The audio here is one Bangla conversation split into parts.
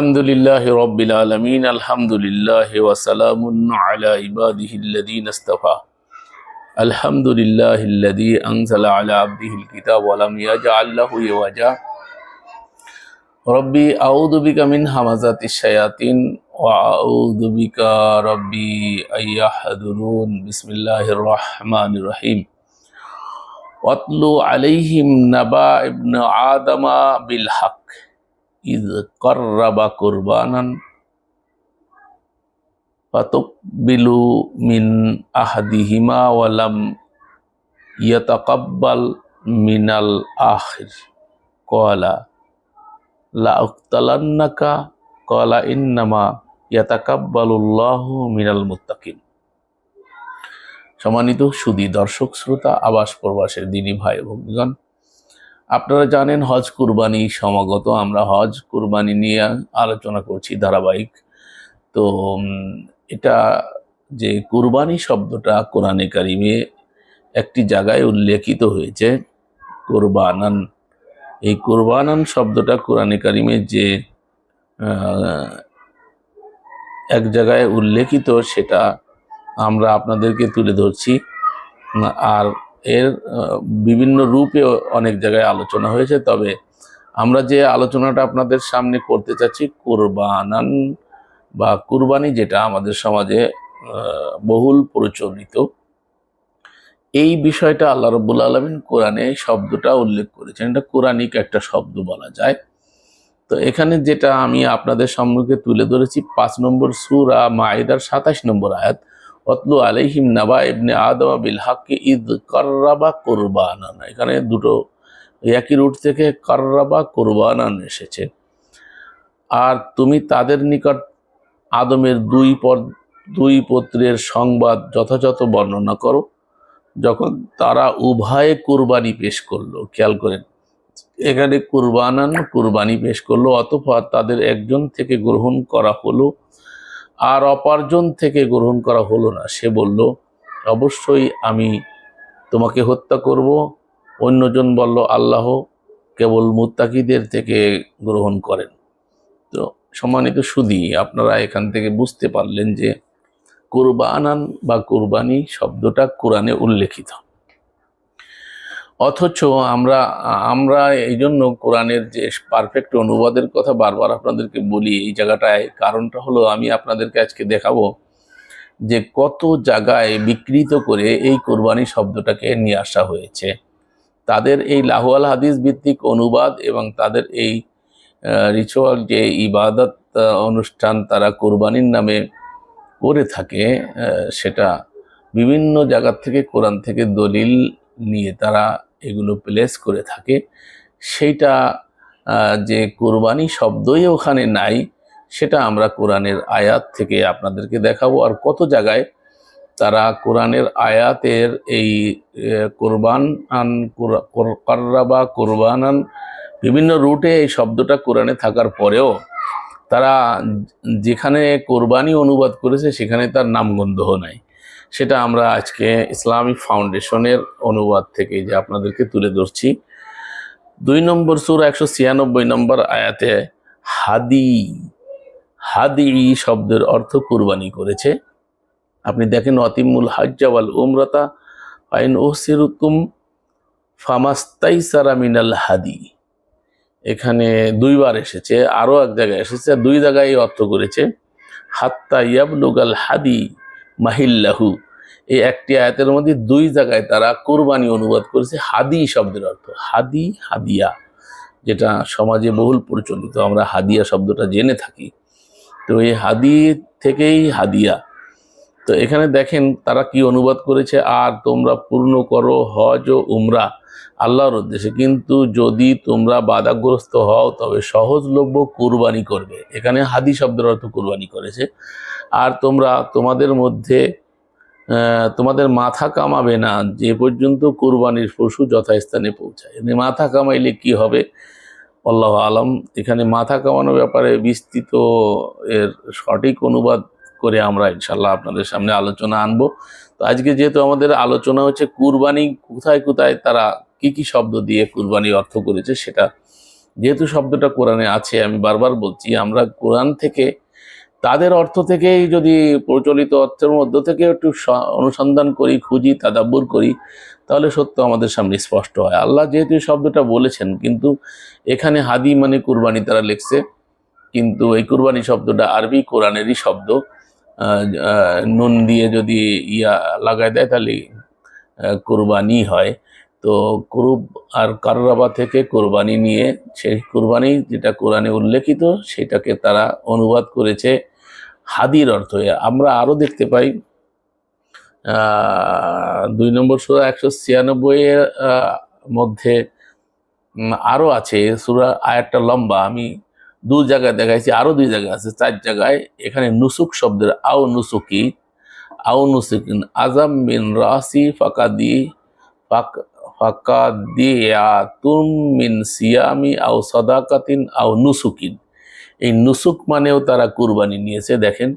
الحمد لله رب العالمين الحمد لله وسلام على عباده الذين اصطفى الحمد لله الذي أنزل على عبده الكتاب ولم يجعل له عوجا ربي أعوذ بك من همزات الشياطين وأعوذ بك ربي أن يحضرون بسم الله الرحمن الرحيم واتل عليهم ইদ কররাবা কুরবানান ফাতুকবিলু মিন আহাদিহিমা ওয়ালাম ইয়াতাকাব্বাল মিনাল আখির কলা লা কলা ইন্নামা ইয়াতাকাব্বালুল্লাহ মিনাল মুত্তাকিন সম্মানিত সুদী দর্শক, শ্রোতা, আবাস প্রবাসের দিনী ভাই এবং আপনারা জানেন হজ কুরবানি সমাগত, আমরা হজ কুরবানি নিয়ে আলোচনা করছি ধারাবাহিক। তো এটা যে কুরবানি শব্দটা কোরআনে কারিমে একটি জায়গায় উল্লেখিত হয়েছে, কোরবানান। এই কোরবানান শব্দটা কোরআনে কারিমে যে এক জায়গায় উল্লেখিত, সেটা আমরা আপনাদেরকে তুলে ধরছি। আর এর বিভিন্ন রূপে অনেক জায়গায় আলোচনা হয়েছে। তবে আমরা যে আলোচনাটা আপনাদের সামনে করতে চাচ্ছি, কোরবানান বা কুরবানি যেটা আমাদের সমাজে বহুল প্রচলিত, এই বিষয়টা আল্লাহ রব্বুল আলমিন কোরআনে এই শব্দটা উল্লেখ করেছেন। এটা কোরআনিক একটা শব্দ বলা যায়। তো এখানে যেটা আমি আপনাদের সম্মুখে তুলে ধরেছি, পাঁচ নম্বর সুরা মায়েদার সাতাশ নম্বর আয়াত। অতলু আলাইহিম নাবা ইবনে আদম বিল হাক্কি ঈদ কার্রাবা কোরবানান। এখানে দুটো একই রুট থেকে কার্রাবা কোরবানান এসেছে। আর তুমি তাদের নিকট আদমের দুই পদ, দুই পুত্রের সংবাদ যথাযথ বর্ণনা করো। যখন তারা উভয়ে কুরবানি পেশ করল, খেয়াল করেন, এখানে কুরবানান কুরবানি পেশ করল, অতঃপর তাদের একজন থেকে গ্রহণ করা হলো আর অপার্জন থেকে গ্রহণ করা হলো না। সে বলল, অবশ্যই আমি তোমাকে হত্যা করব। অন্যজন বলল, আল্লাহ কেবল মুত্তাকিদের থেকে গ্রহণ করেন। তো সম্মানিত সুদী, আপনারা এখান থেকে বুঝতে পারলেন যে কুরবানান বা কুরবানি শব্দটা কোরআনে উল্লেখিত। অথচ আমরা আমরা এই জন্য কোরআনের যে পারফেক্ট অনুবাদের কথা বারবার আপনাদেরকে বলি, এই জায়গাটায় কারণটা হলো আমি আপনাদেরকে আজকে দেখাবো যে কত জায়গায় বিকৃত করে এই কোরবানি শব্দটাকে নিয়ে আসা হয়েছে। তাদের এই লাহুয়াল হাদিস ভিত্তিক অনুবাদ এবং তাদের এই রিচুয়াল যে ইবাদত অনুষ্ঠান তারা কোরবানির নামে করে থাকে সেটা বিভিন্ন জায়গার থেকে, কোরআন থেকে দলিল নিয়ে তারা এগুলো প্লেস করে থাকে। সেইটা যে কোরবানি শব্দই ওখানে নাই, সেটা আমরা কোরআনের আয়াত থেকে আপনাদেরকে দেখাবো। আর কত জায়গায় তারা কোরআনের আয়াতের এই কোরবান আন কোর- কোর- কার্রাবা কোরবানান বিভিন্ন রুটে এই শব্দটা কোরআনে থাকার পরেও তারা যেখানে কোরবানি অনুবাদ করেছে, সেখানে তার নামগন্ধ নাই। সেটা আমরা আজকে ইসলামিক ফাউন্ডেশনের অনুবাদ থেকে যে আপনাদেরকে তুলে ধরছি। দুই নম্বর সুর একশো ছিয়ানব্বই নম্বর আয়াতে হাদি হাদি শব্দের অর্থ কুরবানি করেছে। আপনি দেখেন, অতিমুল হাজ্জাওয়াল উমরাতা আইন ও সিরুতুম ফামাস্তাই সারামিনাল হাদি। এখানে দুইবার এসেছে, আরও এক জায়গায় এসেছে, দুই জায়গায় অর্থ করেছে, হাত্তা ইয়াবলুগাল হাদি। মাহিল্লাহু। এই একটি আয়াতের মধ্যে দুই জায়গায় তারা কোরবানি অনুবাদ করেছে। হাদি শব্দের অর্থ, হাদি, হাদিয়া, যেটা সমাজে বহুল প্রচলিত, আমরা হাদিয়া শব্দটা জেনে থাকি। তো এই হাদি থেকেই হাদিয়া। তো এখানে দেখেন তারা কি অনুবাদ করেছে, আর তোমরা পূর্ণ করো হজ ও উমরা। আল্লাহর উদ্দেশ্যে। কিন্তু যদি তোমরা বাধাগ্রস্ত হও, তবে সহজলভ্য কুরবানি করবে। এখানে হাদি শব্দের অর্থ কুরবানি করেছে। আর তোমরা তোমাদের মধ্যে তোমাদের মাথা কামাবে না, যে পর্যন্ত কুরবানির পশু যথাস্থানে পৌঁছায়। এমনি মাথা কামাইলে কি হবে? আল্লাহ আলম। এখানে মাথা কামানোর ব্যাপারে বিস্তৃত এর সঠিক অনুবাদ করে আমরা ইনশাল্লাহ আপনাদের সামনে আলোচনা আনব। তো আজকে যেহেতু আমাদের আলোচনা হচ্ছে কুরবানি কোথায় কোথায়, তারা কি কি শব্দ দিয়ে কুরবানি অর্থ করেছে সেটা, যেহেতু শব্দটা কোরআনে আছে, আমি বারবার বলছি, আমরা কোরআন থেকে তাদের অর্থ থেকেই যদি প্রচলিত অর্থের মধ্য থেকে একটু অনুসন্ধান করি, খুঁজি, তাদাব্বর করি, তাহলে সত্য আমাদের সামনে স্পষ্ট হয়। আল্লাহ যেহেতু শব্দটা বলেছেন, কিন্তু এখানে হাদি মানে কুরবানি তারা লিখছে, কিন্তু এই কুরবানি শব্দটা আরবি কোরআনেরই শব্দ। নুন দিয়ে যদি ইয়া লাগাই দেয়, তাহলে কুরবানি হয়। তো কুরুব আর কাররাবা থেকে কোরবানি নিয়ে, সেই কোরবানি যেটা কোরআনে উল্লেখিত, সেটাকে তারা অনুবাদ করেছে হাদির অর্থ। আমরা আরও দেখতে পাই দুই নম্বর সুরা একশো ছিয়ানব্বই এর মধ্যে আরও আরও আছে। সুরা আয়াতটা লম্বা, আমি দু জায়গায় দেখাইছি, আরও দুই জায়গায় আছে। চার জায়গায় এখানে নুসুক শব্দের আও নুসুকি, আও নুসুকিন আজাম বিন রাসি ফাকাদি ফাক, ফাকাদিয়াতুম মিন সিয়ামি আও সদাকাতিন আও নুসুকিন। এই নুসুক মানেও তারা কুরবানি নিয়েছে, দেখেন।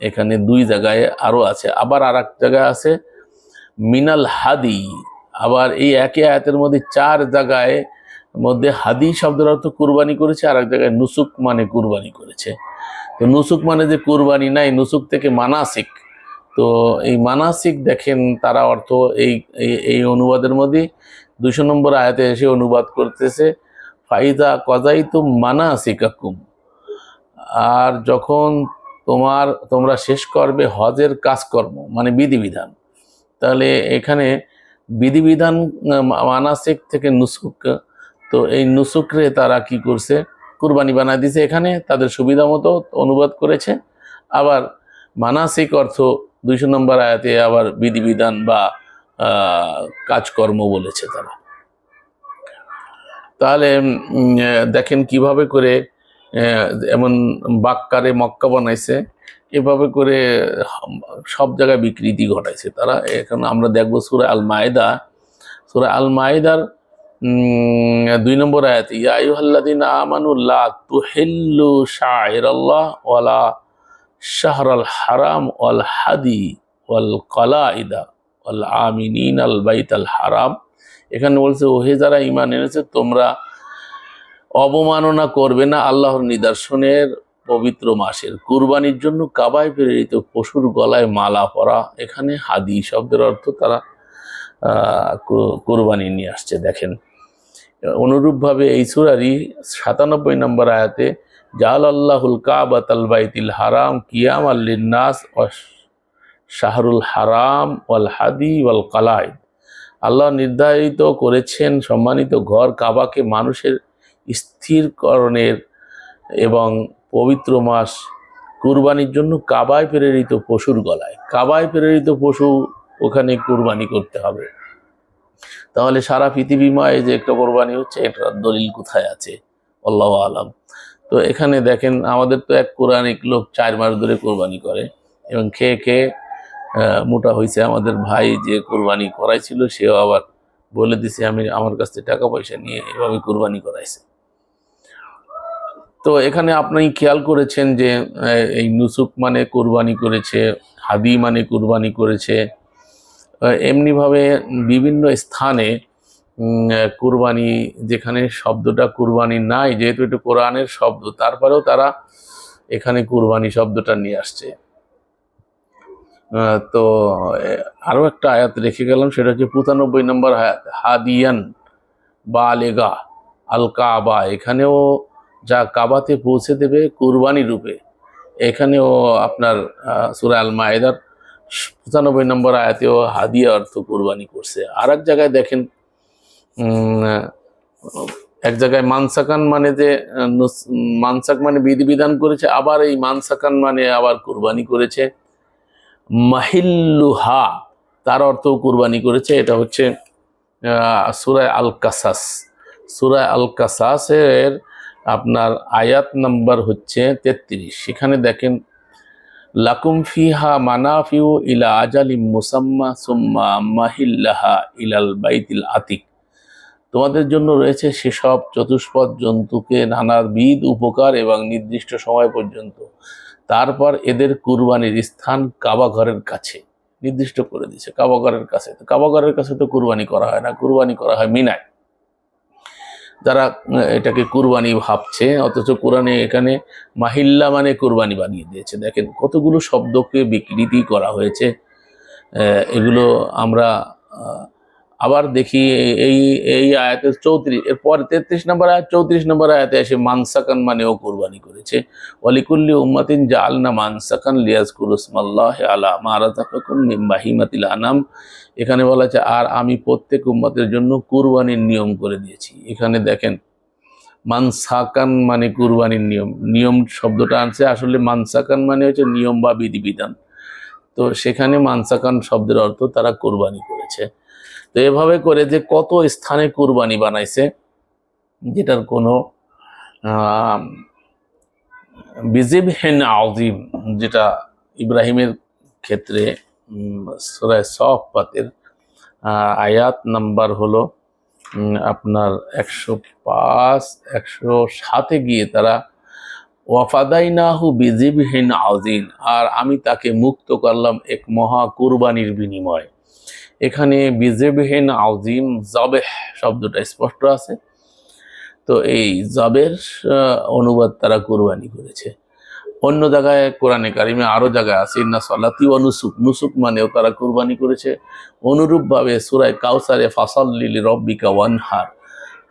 এখানে দুই জায়গায় আরও আছে। আবার আর এক জায়গায় আছে, মিনাল হাদি। আবার এই একই আয়াতের মধ্যে চার জায়গায় মধ্যে হাদি শব্দের অর্থ কুরবানি করেছে আর এক জায়গায় নুসুক মানে কুরবানি করেছে। তো নুসুক মানে যে কুরবানি নাই, নুসুক থেকে মানাসিক। তো এই মানাসিক দেখেন তারা অর্থ এই, এই- অনুবাদের মধ্যে দুশো নম্বর আয়াতে এসে অনুবাদ করতেছে ফাইদা কজাই তো মানাসিকাকুম। আর যখন তোমার, তোমরা শেষ করবে হজের কাজকর্ম মানে বিধিবিধান, তাহলে এখানে বিধিবিধান মানাসিক থেকে নুসুক তো এই নুসুকরে তারা কি করছে? কুরবানি বানায় দিছে এখানে, তাদের সুবিধা মতো অনুবাদ করেছে। আবার মানাসিক অর্থ দুইশো নম্বর আয়াতে আবার বিধিবিধান বা কাজকর্ম বলেছে তারা। তাহলে দেখেন কীভাবে করে এমন বাক্কারে মক্কা বানাইছে, এভাবে করে সব জায়গায় বিকৃতি ঘটাইছে তারা। এখন আমরা দেখব সুরা আল মায়দা সুরা আল মায়দার দুই নম্বর আয়াত, ইয়া আইয়ুহাল্লাযীনা আমানু লা তুহিল্লু শাইরাল্লাহ ওয়ালা শাহরাল হারাম ওয়াল হাদি ওয়াল কলাইদা ওয়াল আমিনিন আল বাইতাল হারাম। এখানে বলছে, ওহে যারা ইমান এনেছে, তোমরা অবমাননা করবে না আল্লাহর নিদর্শনের পবিত্র মাসের। কুরবানির জন্য কাবায় প্রেরিত পশুর গলায় মালা পরা। এখানে হাদি শব্দের অর্থ তারা কুরবানি নিয়ে আসছে, দেখেন। অনুরূপভাবে এই সুরারই সাতানব্বই নম্বর আয়াতে জাল আল্লাহুল কাবাত বাইতিল হারাম কিয়াম আল্লিনাস শাহরুল হারাম ওয়াল হাদি ওয়াল কালাইদ আল্লাহ নির্ধারিত করেছেন সম্মানিত ঘর কাবাকে মানুষের স্থিরকরণের এবং পবিত্র মাস কুরবানির জন্য কাবায় প্রেরিত পশুর গলায়। কাবায় প্রেরিত পশু ওখানে কুরবানি করতে হবে। তাহলে সারা পৃথিবীময় যে একটা কোরবানি হচ্ছে, এটার দলিল কোথায় আছে? আল্লাহ আলাম। তো এখানে দেখেন, আমাদের তো এক কোরআনিক লোক চার মাস ধরে কোরবানি করে এবং খেয়ে খেয়ে মোটা হয়েছে। আমাদের ভাই যে কোরবানি করাইছিল, সেও আবার বলে দিছে, আমি, আমার কাছ থেকে টাকা পয়সা নিয়ে এভাবে কোরবানি করাইছে। তো এখানে আপনি খেয়াল করেছেন যে এই নুসুক মানে কোরবানি করেছে, হাদি মানে কোরবানি করেছে এমনিভাবে বিভিন্ন স্থানে কুরবানি যেখানে শব্দটা কুরবানি নাই যেহেতু এটা কোরআনের শব্দ তারপরেও তারা এখানে কুরবানি শব্দটা নিয়ে আসছে। তো আহ, আরও একটা আয়াত রেখে গেলাম সেটা হচ্ছে পঁচানব্বই নম্বর আয়াত হাদিয়ান বা আলেগা আল কাবা এখানেও যা কাবাতে পৌঁছে দেবে কুরবানি রূপে। এখানেও আপনার সুরা আল মায়েদার পঁচানব্বই নম্বর আয়াতেও হাদিয়া অর্থ কোরবানি করছে। আর এক জায়গায় দেখেন এক জায়গায় মানসাকান মানে যে মানসাক মানে বিধিবিধান করেছে, আবার এই মানসাকান মানে আবার কোরবানি করেছে। মাহিল্লুহা, তার অর্থ কুরবানি করেছে, এটা হচ্ছে সুরায় আল কাসাস সুরায় আল কাসাসের আপনার আয়াত নাম্বার হচ্ছে তেত্রিশ। সেখানে দেখেন লাকুম ফিহা মানাফিউ ইলা আজালি মুসাম্মা সুম্মা মাহিল্লাহা ইলাল বাইতিল আতিক। তোমাদের জন্য রয়েছে সেসব চতুষ্পদ জন্তুকে নানার নানাবিধ উপকার এবং নির্দিষ্ট সময় পর্যন্ত। তারপর এদের কুরবানির স্থান কাবা ঘরের কাছে। নির্দিষ্ট করে দিয়েছে, কাবা ঘরের কাছে। তো কাবা ঘরের কাছে তো কুরবানি করা হয় না, কুরবানি করা হয় মিনায়। যারা এটাকে কুরবানি ভাবছে, অথচ কোরআনে এখানে মাহিল্লা মানে কুরবানি বানিয়ে দিয়েছে। দেখেন কতগুলো শব্দকে বিকৃতি করা হয়েছে। এগুলো আমরা আবার দেখি এই এই আয়াতের চৌত্রিশ, এরপর তেত্রিশ নম্বর আয়াত, চৌত্রিশ নম্বর আয়াতে এসে মানসাকান মানেও কোরবানি করেছে। ওয়ালিকুল্লি উম্মাতিন জালনা মানসাকান লিয়াজ কুরুসমাল্লাহ আলা বাহিমাতিল আনাম। এখানে বলা আছে, আর আমি প্রত্যেক উম্মতের জন্য কুরবানির নিয়ম করে দিয়েছি। এখানে দেখেন, মানসাকান মানে কুরবানির নিয়ম। নিয়ম শব্দটা আনছে, আসলে মানসাকান মানে হচ্ছে নিয়ম বা বিধিবিধান। তো সেখানে মানসাকান শব্দের অর্থ তারা কোরবানি করেছে। তো এভাবে করে যে কত স্থানে কুরবানি বানাইছে, যেটার কোনো বিজিব হেন আজিম যেটা ইব্রাহিমের ক্ষেত্রে সুরায় সফপাতের আয়াত নাম্বার হলো আপনার একশো পাঁচ, একশো সাতে গিয়ে তারা ওয়াফাদাইনাহু বিজিবহিন আজিন আর আমি তাকে মুক্ত করলাম এক মহা কুরবানির বিনিময়। এখানে বিজেবিহীন আজিম জবেহ শব্দটা স্পষ্ট আছে। তো এই জবের অনুবাদ তারা কুরবানি করেছে। অন্য জায়গায় কোরআনে কারিমে আরও জায়গায় আছে, ইন্না সলাতি ও নুসুক। নুসুক মানেও তারা কুরবানি করেছে। অনুরূপভাবে সুরায় কাউসারে ফাসাল্লিলি রব্বিকা ওয়ানহার।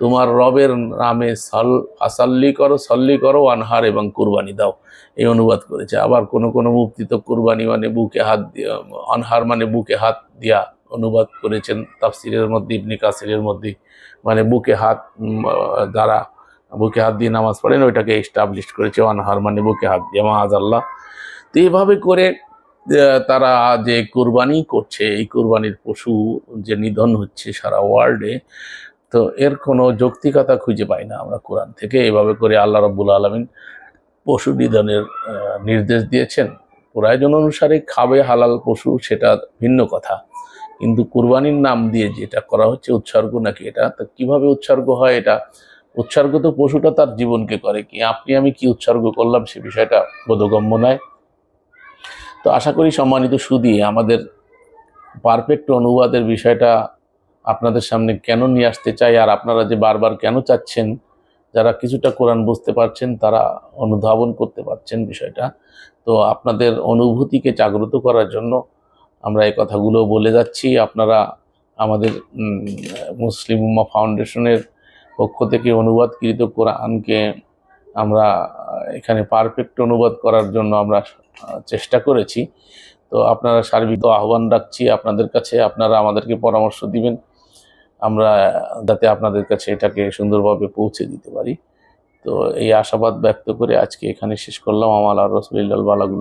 তোমার রবের নামে সল ফাসাল্লি করো, সল্লি করো ওয়ানহার এবং কুরবানি দাও। এই অনুবাদ করেছে। আবার কোন কোন মুক্তি তো কুরবানি মানে বুকে হাত দিয়া অনহার মানে বুকে হাত দিয়া অনুবাদ করেছেন তাফসিরের মধ্যে, ইবনি কাসিরের মধ্যে। মানে বুকে হাত যারা বুকে হাত দিয়ে নামাজ পড়েন, ওইটাকে এস্টাবলিশ করেছে অনহার মানে বুকে হাত দিয়ে মাহাজ আল্লাহ তো এইভাবে করে তারা যে কুরবানি করছে, এই কুরবানির পশু যে নিধন হচ্ছে সারা ওয়ার্ল্ডে তো এর কোনো যৌক্তিকতা খুঁজে পাই না আমরা কোরআন থেকে। এভাবে করে আল্লাহ রব্বুল আলমিন পশু নিধনের নির্দেশ দিয়েছেন। প্রয়োজন অনুসারে খাবে হালাল পশু সেটা ভিন্ন কথা। কিন্তু কুরবানির নাম দিয়ে যেটা করা হচ্ছে উৎসর্গ নাকি এটা? তা কীভাবে উৎসর্গ হয় এটা? উৎসর্গ তো পশুটা তার জীবনকে করে। কি আপনি আমি কি উৎসর্গ করলাম সে বিষয়টা বোধগম্য নয়। তো আশা করি সম্মানিত সুদী, আমাদের পারফেক্ট অনুবাদের বিষয়টা আপনাদের সামনে কেন নিয়ে আসতে চাই আর আপনারা যে বারবার কেন চাচ্ছেন, যারা কিছুটা কোরআন বুঝতে পারছেন, তারা অনুধাবন করতে পারছেন বিষয়টা। তো আপনাদের অনুভূতিকে জাগ্রত করার জন্য আমরা এই কথাগুলো বলে যাচ্ছি। আপনারা আমাদের মুসলিম উম্মা ফাউন্ডেশনের পক্ষ থেকে অনুবাদকৃত কোরআনকে আমরা এখানে পারফেক্ট অনুবাদ করার জন্য আমরা চেষ্টা করেছি। তো আপনারা সার্বিক আহ্বান রাখছি। আপনাদের কাছে আপনারা আমাদেরকে পরামর্শ দিবেন। আমরা যাতে আপনাদের কাছে এটাকে সুন্দরভাবে পৌঁছে দিতে পারি। তো এই আশাবাদ ব্যক্ত করে আজকে এখানে শেষ করলাম। আমার আর রসুলিল্লাল বালাগুল